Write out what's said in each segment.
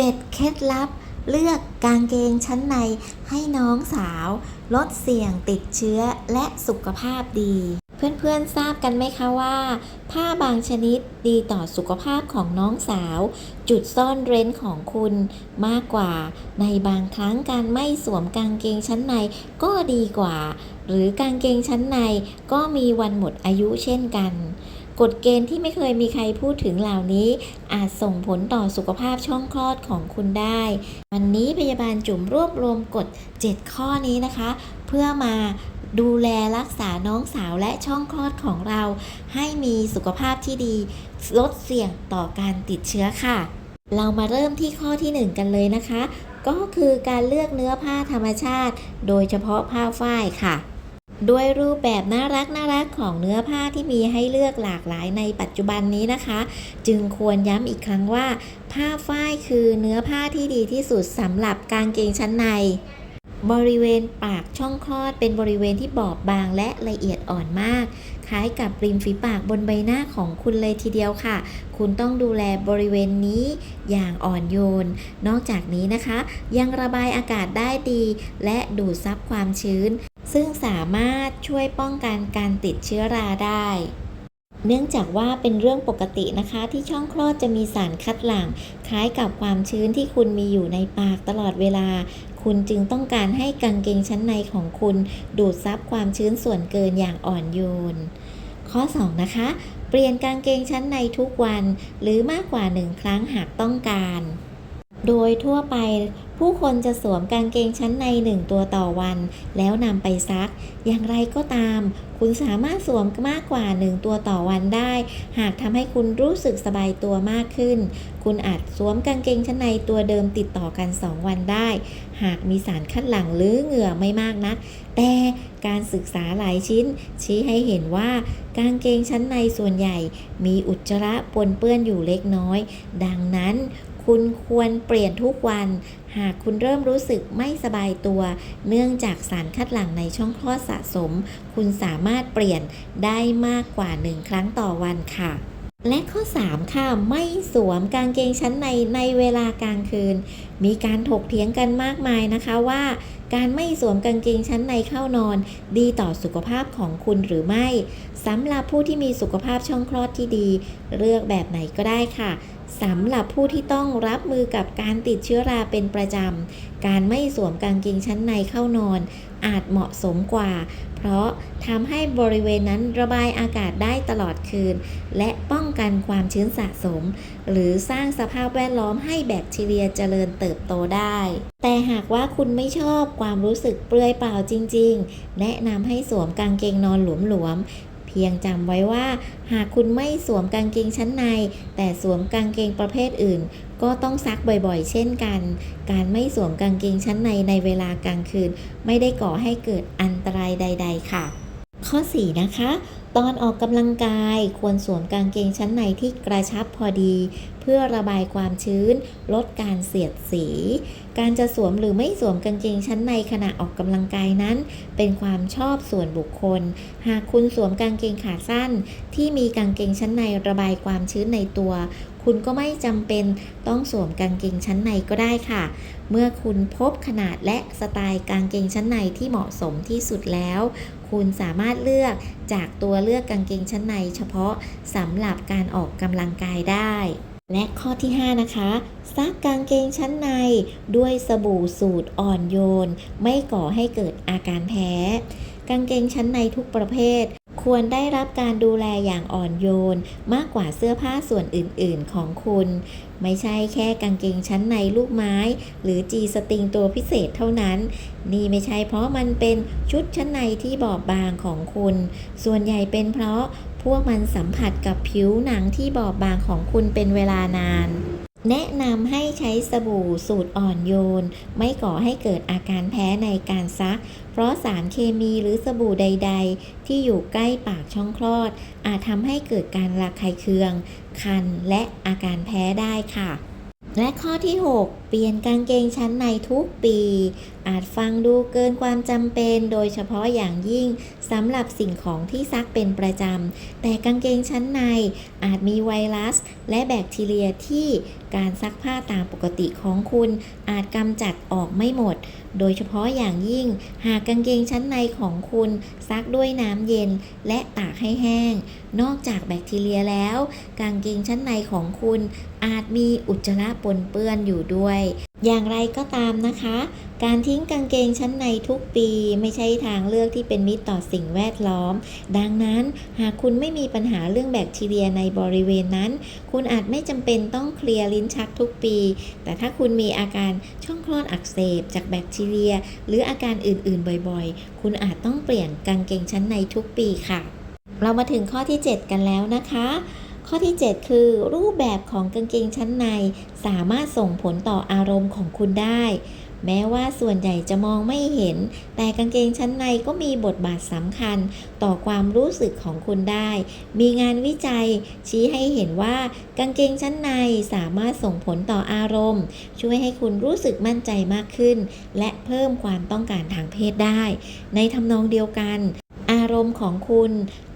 7 เคล็ดลับ เลือกกางเกงชั้นในให้น้องสาว ลดเสี่ยงติดเชื้อและสุขภาพดี เพื่อนๆทราบกันไหมคะว่า ผ้าบางชนิดดีต่อสุขภาพของน้องสาว จุดซ่อนเร้นของคุณมากกว่า ในบางครั้งการไม่สวมกางเกงชั้นในก็ดีกว่า หรือกางเกงชั้นในก็มีวันหมดอายุเช่นกัน กฎเกณฑ์ที่ไม่เคยมีใครพูดถึงเหล่านี้ อาจส่งผลต่อสุขภาพช่องคลอดของคุณได้ วันนี้พยาบาลจุ๋มรวบรวมกฎ 7 ข้อนี้นะคะ เพื่อมาดูแลรักษาน้องสาวและช่องคลอดของเรา ให้มีสุขภาพที่ดี ลดเสี่ยงต่อการติดเชื้อค่ะ เรามาเริ่มที่ข้อทีหนึ่1 กันเลยนะคะ ก็คือการเลือกเนื้อผ้าธรรมชาติ โดยเฉพาะผ้าฝ้ายค่ะ ด้วยรูปแบบน่ารักน่ารักของเนื้อผ้าที่มีให้เลือกหลากหลายในปัจจุบันนี้นะคะ จึงควรย้ำอีกครั้งว่า ผ้าฝ้ายคือเนื้อผ้าที่ดีที่สุดสำหรับกางเกงชั้นใน บริเวณปากช่องคลอดเป็นบริเวณที่บอบบางและละเอียดอ่อนมาก คล้ายกับริมฝีปากบนใบหน้าของคุณเลยทีเดียวค่ะ คุณต้องดูแลบริเวณนี้อย่างอ่อนโยน นอกจากนี้นะคะ ยังระบายอากาศได้ดี และดูดซับความชื้น ซึ่งสามารถช่วยป้องกันการติดเชื้อราได้เนื่องจากว่าเป็นเรื่องปกตินะคะ ที่ช่องคลอดจะมีสารคัดหลั่ง คล้ายกับความชื้นที่คุณมีอยู่ในปากตลอดเวลา คุณจึงต้องการให้กางเกงชั้นในของคุณดูดซับความชื้นส่วนเกินอย่างอ่อนโยน ข้อ 2 นะคะ เปลี่ยนกางเกงชั้นในทุกวัน หรือมากกว่า 1 ครั้งหากต้องการ โดยทั่วไป ผู้คนจะสวมกางเกงชั้นใน1ตัวต่อวัน แล้วนำไปซัก อย่างไรก็ตาม คุณสามารถสวมมากกว่า1ตัวต่อวันได้ หากทำให้คุณรู้สึกสบายตัวมากขึ้น คุณอาจสวมกางเกงชั้นในตัวเดิมติดต่อกัน 2 วันได้ หากมีสารคัดหลั่งหรือเหงื่อไม่มากนัก แต่การศึกษาหลายชิ้น ชี้ให้เห็นว่ากางเกงชั้นในส่วนใหญ่ มีอุจจาระปนเปื้อนอยู่เล็กน้อย ดังนั้น คุณควรเปลี่ยนทุกวัน หากคุณเริ่มรู้สึกไม่สบายตัว เนื่องจากสารคัดหลั่งในช่องคลอดสะสม คุณสามารถเปลี่ยนได้มากกว่า 1 ครั้งต่อวันค่ะ และข้อ 3 ค่ะ ไม่สวมกางเกงชั้นในในเวลากลางคืน มีการถกเถียงกันมากมายนะคะว่าการไม่สวมกางเกงชั้นในเข้านอน ดีต่อสุขภาพของคุณหรือไม่สำหรับผู้ที่มีสุขภาพช่องคลอดที่ดี เลือกแบบไหนก็ได้ค่ะสำหรับผู้ที่ต้องรับมือกับการติดเชื้อราเป็นประจำ การไม่สวมกางเกงชั้นในเข้านอน อาจเหมาะสมกว่า เพราะทำให้บริเวณนั้นระบายอากาศได้ตลอดคืน และป้องกันความชื้นสะสม หรือสร้างสภาพแวดล้อมให้แบคทีเรียเจริญเติบโตได้ แต่หากว่าคุณไม่ชอบความรู้สึกเปลือยเปล่าจริง ๆ แนะนำให้สวมกางเกงนอนหลวมๆ พียงจำไว้ว่า หากคุณไม่สวมกางเกงชั้นใน แต่สวมกางเกงประเภทอื่น ก็ต้องซักบ่อยๆ เช่นกัน การไม่สวมกางเกงชั้นในในเวลากลางคืน ไม่ได้ก่อให้เกิดอันตรายใด ๆ ค่ะ ข้อ 4 นะคะ ตอนออกกำลังกายควรสวมกางเกงชั้นในที่กระชับพอดี เพื่อระบายความชื้น ลดการเสียดสี การจะสวมหรือไม่สวมกางเกงชั้นในขณะออกกำลังกายนั้น เป็นความชอบส่วนบุคคล หากคุณสวมกางเกงขาสั้น ที่มีกางเกงชั้นในระบายความชื้นในตัว คุณก็ไม่จำเป็นต้องสวมกางเกงชั้นในก็ได้ค่ะ เมื่อคุณพบขนาดและสไตล์กางเกงชั้นในที่เหมาะสมที่สุดแล้ว คุณสามารถเลือกจากตัวเลือกกางเกงชั้นใน เฉพาะสำหรับการออกกำลังกายได้ และข้อที่ 5 นะคะซักกางเกงชั้นในด้วยสบู่สูตรอ่อนโยน ไม่ก่อให้เกิดอาการแพ้ กางเกงชั้นในทุกประเภท ควรได้รับการดูแลอย่างอ่อนโยน มากกว่าเสื้อผ้าส่วนอื่นๆของคุณ ไม่ใช่แค่กางเกงชั้นในลูกไม้ หรือจีสติงตัวพิเศษเท่านั้น นี่ไม่ใช่เพราะมันเป็นชุดชั้นในที่บอบบางของคุณ ส่วนใหญ่เป็นเพราะพวกมันสัมผัสกับผิวหนังที่บอบบางของคุณเป็นเวลานาน แนะนำให้ใช้สบู่สูตรอ่อนโยน ไม่ก่อให้เกิดอาการแพ้ในการซัก เพราะสารเคมีหรือสบู่ใด ๆ ที่อยู่ใกล้ปากช่องคลอด อาจทำให้เกิดการระคายเคือง คันและอาการแพ้ได้ค่ะ และข้อที่ 6 เปลี่ยนกางเกงชั้นในทุกปี อาจฟังดูเกินความจำเป็น โดยเฉพาะอย่างยิ่งสำหรับสิ่งของที่ซักเป็นประจำ แต่กางเกงชั้นในอาจมีไวรัส และแบคทีเรียที่การซักผ้าตามปกติของคุณ อาจกำจัดออกไม่หมด โดยเฉพาะอย่างยิ่ง หากกางเกงชั้นในของคุณซักด้วยน้ำเย็นและตากให้แห้ง นอกจากแบคทีเรียแล้ว กางเกงชั้นในของคุณอาจมีอุจจาระปนเปื้อนอยู่ด้วยอย่างไรก็ตามนะคะ การทิ้งกางเกงชั้นในทุกปีไม่ใช่ทางเลือกที่เป็นมิตรต่อสิ่งแวดล้อม ดังนั้นหากคุณไม่มีปัญหาเรื่องแบคทีเรียในบริเวณนั้น คุณอาจไม่จำเป็นต้องเคลียร์ลิ้นชักทุกปี แต่ถ้าคุณมีอาการช่องคลอดอักเสบจากแบคทีเรีย หรืออาการอื่นๆบ่อยๆ คุณอาจต้องเปลี่ยนกางเกงชั้นในทุกปีค่ะ เรามาถึงข้อที่ 7 กันแล้วนะคะ ข้อที่ 7 คือ รูปแบบของกางเกงชั้นใน สามารถส่งผลต่ออารมณ์ของคุณได้ แม้ว่าส่วนใหญ่จะมองไม่เห็น แต่กางเกงชั้นในก็มีบทบาทสำคัญ ต่อความรู้สึกของคุณได้ มีงานวิจัย ชี้ให้เห็นว่า กางเกงชั้นในสามารถส่งผลต่ออารมณ์ ช่วยให้คุณรู้สึกมั่นใจมากขึ้น และเพิ่มความต้องการทางเพศได้ ในทำนองเดียวกัน มณ์ของคุณ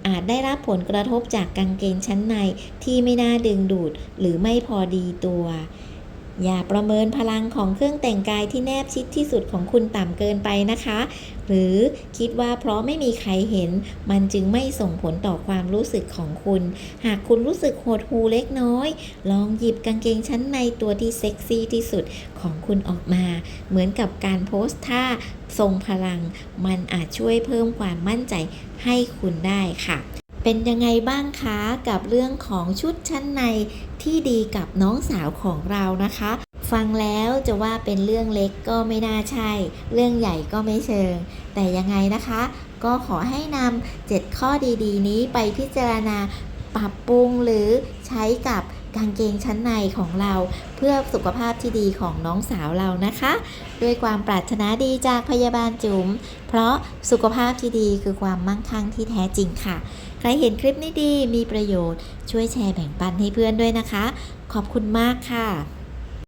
อาจได้รับผลกระทบจากกางเกงชั้นในที่ไม่น่าดึงดูดหรือไม่พอดีตัว อย่าประเมินพลังของเครื่องแต่งกายที่แนบชิดที่สุดของคุณต่ำเกินไปนะคะ หรือคิดว่าเพราะไม่มีใครเห็น มันจึงไม่ส่งผลต่อความรู้สึกของคุณ หากคุณรู้สึกหดหูเล็กน้อย ลองหยิบกางเกงชั้นในตัวที่เซ็กซี่ที่สุดของคุณออกมา เหมือนกับการโพสท่าทรงพลัง มันอาจช่วยเพิ่มความมั่นใจให้คุณได้ค่ะ เป็นยังไงบ้างคะกับเรื่องของชุดชั้นในที่ดีกับน้องสาวของเรานะคะ ฟังแล้วจะว่าเป็นเรื่องเล็กก็ไม่น่าใช่ เรื่องใหญ่ก็ไม่เชิง แต่ยังไงนะคะ ก็ขอให้นำ7ข้อดีๆ นี้ไปพิจารณาปรับปรุงหรือใช้กับกางเกงชั้นในของเรา เพื่อสุขภาพที่ดีของน้องสาวเรานะคะ ด้วยความปรารถนาดีจากพยาบาลจุ๋มเพราะสุขภาพที่ดีคือความมั่งคั่งที่แท้จริงค่ะ รเห็นคลิปนี้ดีมีประโยชน์ช่วยแชร์แบ่งปันให้เพื่อนด้วยนะคะ ขอบคุณมากค่ะ